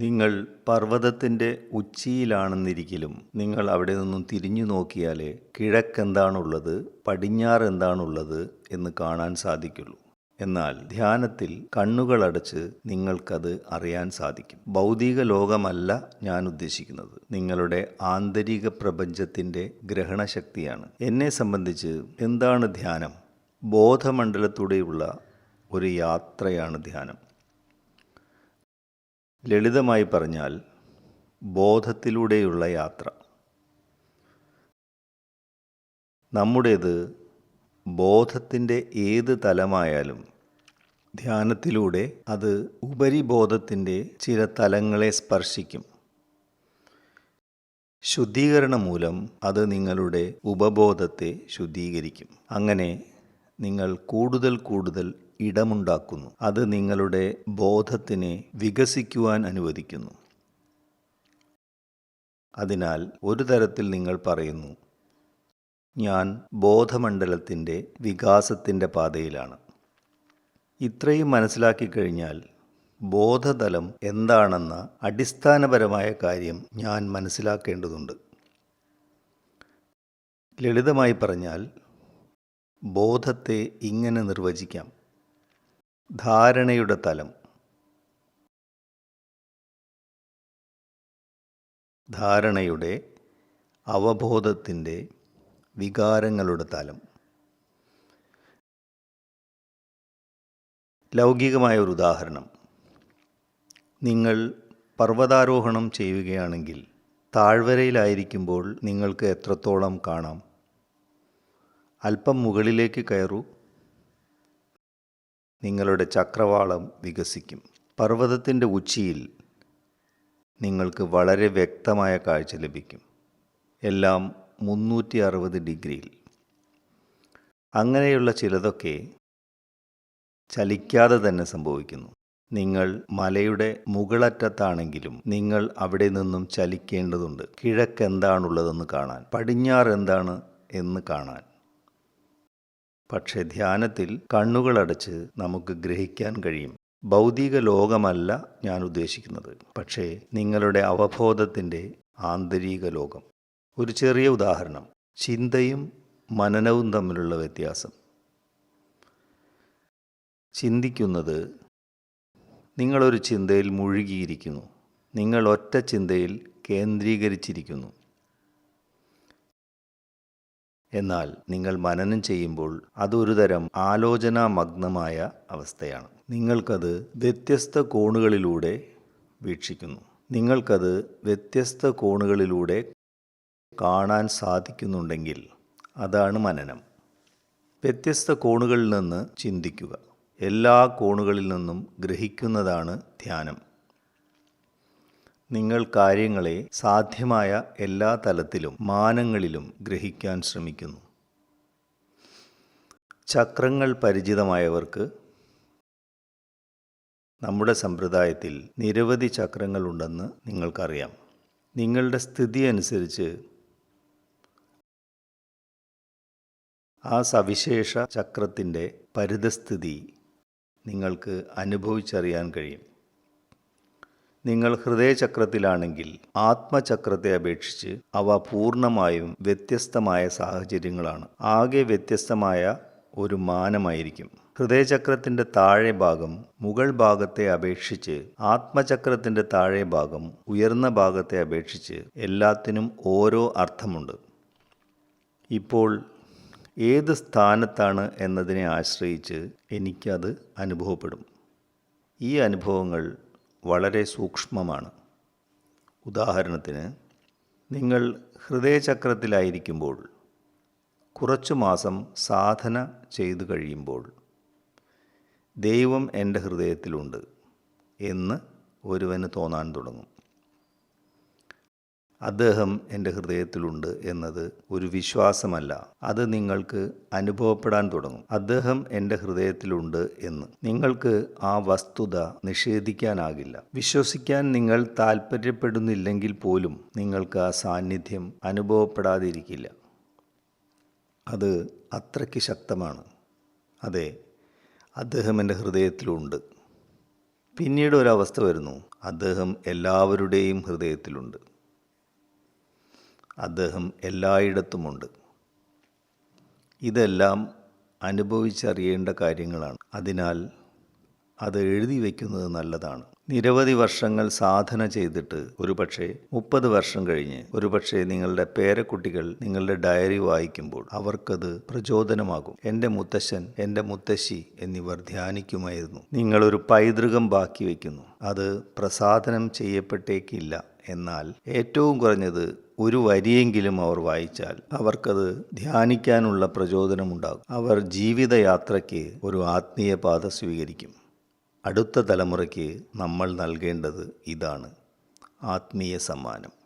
നിങ്ങൾ പർവതത്തിന്റെ ഉച്ചിയിലാണെന്നിരിക്കലും നിങ്ങൾ അവിടെ നിന്നും തിരിഞ്ഞു നോക്കിയാലേ കിഴക്കെന്താണുള്ളത് പടിഞ്ഞാറ് എന്താണുള്ളത് എന്ന് കാണാൻ സാധിക്കുള്ളൂ. എന്നാൽ ധ്യാനത്തിൽ കണ്ണുകളടച്ച് നിങ്ങൾക്കത് അറിയാൻ സാധിക്കും. ഭൗതിക ലോകമല്ല ഞാൻ ഉദ്ദേശിക്കുന്നത്. നിങ്ങളുടെ ആന്തരിക പ്രപഞ്ചത്തിന്റെ ഗ്രഹണശക്തിയാണ്. എന്നെ സംബന്ധിച്ച് എന്താണ് ധ്യാനം? ബോധമണ്ഡലത്തൂടെയുള്ള ഒരു യാത്രയാണ് ധ്യാനം. ലളിതമായി പറഞ്ഞാൽ ബോധത്തിലൂടെയുള്ള യാത്ര. നമ്മുടേത് ബോധത്തിന്റെ ഏത് തലമായാലും ധ്യാനത്തിലൂടെ അത് ഉപരിബോധത്തിന്റെ ചില തലങ്ങളെ സ്പർശിക്കും. ശുദ്ധീകരണം മൂലം അത് നിങ്ങളുടെ ഉപബോധത്തെ ശുദ്ധീകരിക്കും. അങ്ങനെ നിങ്ങൾ കൂടുതൽ കൂടുതൽ ഇടമുണ്ടാക്കുന്നു. അത് നിങ്ങളുടെ ബോധത്തിനെ വികസിക്കുവാൻ അനുവദിക്കുന്നു. അതിനാൽ ഒരു തരത്തിൽ നിങ്ങൾ പറയുന്നു ഞാൻ ബോധമണ്ഡലത്തിന്റെ വികാസത്തിന്റെ പാതയിലാണ്. ഇത്രയും മനസ്സിലാക്കി കഴിഞ്ഞാൽ ബോധതലം എന്താണെന്ന അടിസ്ഥാനപരമായ കാര്യം ഞാൻ മനസ്സിലാക്കേണ്ടതുണ്ട്. ലളിതമായി പറഞ്ഞാൽ ബോധത്തെ ഇങ്ങനെ നിർവചിക്കാം. ധാരണയുടെ തലം. ധാരണയുടെ അവബോധത്തിന്റെ വികാരങ്ങളുടെ തലം. ലൗകികമായ ഒരു ഉദാഹരണം. നിങ്ങൾ പർവതാരോഹണം ചെയ്യുകയാണെങ്കിൽ താഴ്വരയിലായിരിക്കുമ്പോൾ നിങ്ങൾക്ക് എത്രത്തോളം കാണാം? അല്പം മുകളിലേക്ക് കയറൂ. നിങ്ങളുടെ ചക്രവാളം വികസിക്കും. പർവതത്തിന്റെ ഉച്ചിയിൽ നിങ്ങൾക്ക് വളരെ വ്യക്തമായ കാഴ്ച ലഭിക്കും. എല്ലാം മുന്നൂറ്റി അറുപത് ഡിഗ്രിയിൽ. അങ്ങനെയുള്ള ചിലതൊക്കെ ചലിക്കാതെ തന്നെ സംഭവിക്കുന്നു. നിങ്ങൾ മലയുടെ മുകളറ്റത്താണെങ്കിലും നിങ്ങൾ അവിടെ നിന്നും ചലിക്കേണ്ടതുണ്ട്. കിഴക്ക് എന്താണുള്ളതെന്ന് കാണാൻ പടിഞ്ഞാറ് എന്താണ് എന്ന് കാണാൻ. പക്ഷേ ധ്യാനത്തിൽ കണ്ണുകളടച്ച് നമുക്ക് ഗ്രഹിക്കാൻ കഴിയും. ഭൗതിക ലോകമല്ല ഞാൻ ഉദ്ദേശിക്കുന്നത്. പക്ഷേ നിങ്ങളുടെ അവബോധത്തിന്റെ ആന്തരിക ലോകം. ഒരു ചെറിയ ഉദാഹരണം. ചിന്തയും മനനവും തമ്മിലുള്ള വ്യത്യാസം. ചിന്തിക്കുന്നത് നിങ്ങളൊരു ചിന്തയിൽ മുഴുകിയിരിക്കുന്നു. നിങ്ങൾ ഒറ്റ ചിന്തയിൽ കേന്ദ്രീകരിച്ചിരിക്കുന്നു. എന്നാൽ നിങ്ങൾ മനനം ചെയ്യുമ്പോൾ അതൊരു തരം ആലോചനാമഗ്നമായ അവസ്ഥയാണ്. നിങ്ങൾക്കത് വ്യത്യസ്ത കോണുകളിലൂടെ വീക്ഷിക്കുന്നു. നിങ്ങൾക്കത് വ്യത്യസ്ത കോണുകളിലൂടെ കാണാൻ സാധിക്കുന്നുണ്ടെങ്കിൽ അതാണ് മനനം. വ്യത്യസ്ത കോണുകളിൽ നിന്ന് ചിന്തിക്കുക. എല്ലാ കോണുകളിൽ നിന്നും ഗ്രഹിക്കുന്നതാണ് ധ്യാനം. നിങ്ങൾ കാര്യങ്ങളെ സാധ്യമായ എല്ലാ തലത്തിലും മാനങ്ങളിലും ഗ്രഹിക്കാൻ ശ്രമിക്കുന്നു. ചക്രങ്ങൾ പരിചിതമായവർക്ക് നമ്മുടെ സമ്പ്രദായത്തിൽ നിരവധി ചക്രങ്ങളുണ്ടെന്ന് നിങ്ങൾക്കറിയാം. നിങ്ങളുടെ സ്ഥിതി അനുസരിച്ച് ആ സവിശേഷ ചക്രത്തിന്റെ പരിതസ്ഥിതി നിങ്ങൾക്ക് അനുഭവിച്ചറിയാൻ കഴിയും. നിങ്ങൾ ഹൃദയചക്രത്തിലാണെങ്കിൽ ആത്മചക്രത്തെ അപേക്ഷിച്ച് അവ പൂർണമായും വ്യത്യസ്തമായ സാഹചര്യങ്ങളാണ്. ആകെ വ്യത്യസ്തമായ ഒരു മാനമായിരിക്കും. ഹൃദയചക്രത്തിന്റെ താഴെ ഭാഗം മുകൾ ഭാഗത്തെ അപേക്ഷിച്ച് ആത്മചക്രത്തിന്റെ താഴെ ഭാഗം ഉയർന്ന ഭാഗത്തെ അപേക്ഷിച്ച് എല്ലാത്തിനും ഓരോ അർത്ഥമുണ്ട്. ഇപ്പോൾ ഏത് സ്ഥാനത്താണ് എന്നതിനെ ആശ്രയിച്ച് എനിക്കത് അനുഭവപ്പെടും. ഈ അനുഭവങ്ങൾ വളരെ സൂക്ഷ്മമാണ്. ഉദാഹരണത്തിന് നിങ്ങൾ ഹൃദയചക്രത്തിലായിരിക്കുമ്പോൾ കുറച്ചു മാസം സാധന ചെയ്തു കഴിയുമ്പോൾ ദൈവം എന്റെ ഹൃദയത്തിലുണ്ട് എന്ന് ഒരുവന് തോന്നാൻ തുടങ്ങും. അദ്ദേഹം എന്റെ ഹൃദയത്തിലുണ്ട് എന്നത് ഒരു വിശ്വാസമല്ല. അത് നിങ്ങൾക്ക് അനുഭവപ്പെടാൻ തുടങ്ങും. അദ്ദേഹം എന്റെ ഹൃദയത്തിലുണ്ട് എന്ന്. നിങ്ങൾക്ക് ആ വസ്തുത നിഷേധിക്കാനാകില്ല. വിശ്വസിക്കാൻ നിങ്ങൾ താൽപ്പര്യപ്പെടുന്നില്ലെങ്കിൽ പോലും നിങ്ങൾക്ക് ആ സാന്നിധ്യം അനുഭവപ്പെടാതിരിക്കില്ല. അത് അത്രയ്ക്ക് ശക്തമാണ്. അതെ അദ്ദേഹം എന്റെ ഹൃദയത്തിലുണ്ട്. പിന്നീട് ഒരവസ്ഥ വരുന്നു. അദ്ദേഹം എല്ലാവരുടെയും ഹൃദയത്തിലുണ്ട്. അദ്ദേഹം എല്ലായിടത്തുമുണ്ട്. ഇതെല്ലാം അനുഭവിച്ചറിയേണ്ട കാര്യങ്ങളാണ്. അതിനാൽ അത് എഴുതി വയ്ക്കുന്നത് നല്ലതാണ്. നിരവധി വർഷങ്ങൾ സാധന ചെയ്തിട്ട് ഒരുപക്ഷെ മുപ്പത് വർഷം കഴിഞ്ഞ് ഒരുപക്ഷെ നിങ്ങളുടെ പേരക്കുട്ടികൾ നിങ്ങളുടെ ഡയറി വായിക്കുമ്പോൾ അവർക്കത് പ്രചോദനമാകും. എന്റെ മുത്തശ്ശൻ എന്റെ മുത്തശ്ശി എന്നിവർ ധ്യാനിക്കുമായിരുന്നു. നിങ്ങളൊരു പൈതൃകം ബാക്കി വയ്ക്കുന്നു. അത് പ്രസാദനം ചെയ്യപ്പെട്ടേക്കില്ല. എന്നാൽ ഏറ്റവും കുറഞ്ഞത് ഒരു വരിയെങ്കിലും അവർ വായിച്ചാൽ അവർക്കത് ധ്യാനിക്കാനുള്ള പ്രചോദനമുണ്ടാകും. അവർ ജീവിതയാത്രയ്ക്ക് ഒരു ആത്മീയ പാത സ്വീകരിക്കും. അടുത്ത തലമുറയ്ക്ക് നമ്മൾ നൽകേണ്ടത് ഇതാണ്. ആത്മീയ സമ്മാനം.